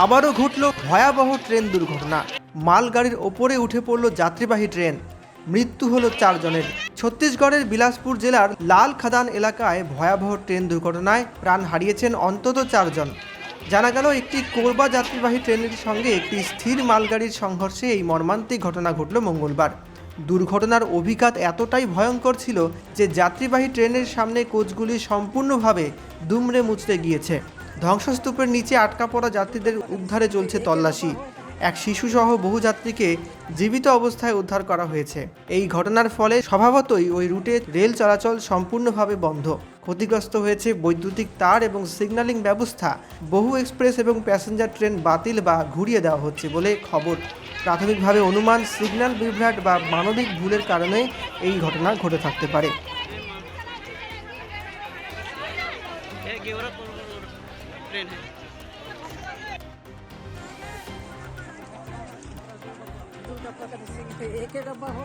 আবারও ঘটল ভয়াবহ ট্রেন দুর্ঘটনা। মালগাড়ির ওপরে উঠে পড়ল যাত্রীবাহী ট্রেন। মৃত্যু হলো চারজনের। ছত্তিশগড়ের বিলাসপুর জেলার লাল খাদান এলাকায় ভয়াবহ ট্রেন দুর্ঘটনায় প্রাণ হারিয়েছেন অন্তত চারজন। জানা গেল, একটি কোরবা যাত্রীবাহী ট্রেনের সঙ্গে একটি স্থির মালগাড়ির সংঘর্ষে এই মর্মান্তিক ঘটনা ঘটল মঙ্গলবার। দুর্ঘটনার অভিঘাত এতটাই ভয়ঙ্কর ছিল যে যাত্রীবাহী ট্রেনের সামনে কোচগুলি সম্পূর্ণভাবে দুমড়ে মুচড়ে গিয়েছে। ধ্বংসস্তূপের নিচে আটকা পড়া যাত্রীদের উদ্ধারে চলছে তল্লাশি। এক শিশুসহ বহু যাত্রীকে জীবিত অবস্থায় উদ্ধার করা হয়েছে। এই ঘটনার ফলে স্বভাবতই ওই রুটে রেল চলাচল সম্পূর্ণভাবে বন্ধ। ক্ষতিগ্রস্ত হয়েছে বৈদ্যুতিক তার এবং সিগন্যালিং ব্যবস্থা। বহু এক্সপ্রেস এবং প্যাসেঞ্জার ট্রেন বাতিল বা ঘুরিয়ে দেওয়া হচ্ছে বলে খবর। প্রাথমিকভাবে অনুমান, সিগন্যাল বিভ্রাট বা মানবিক ভুলের কারণে এই ঘটনা ঘটে থাকতে পারে। ट्रेन है। एक डब्बा हो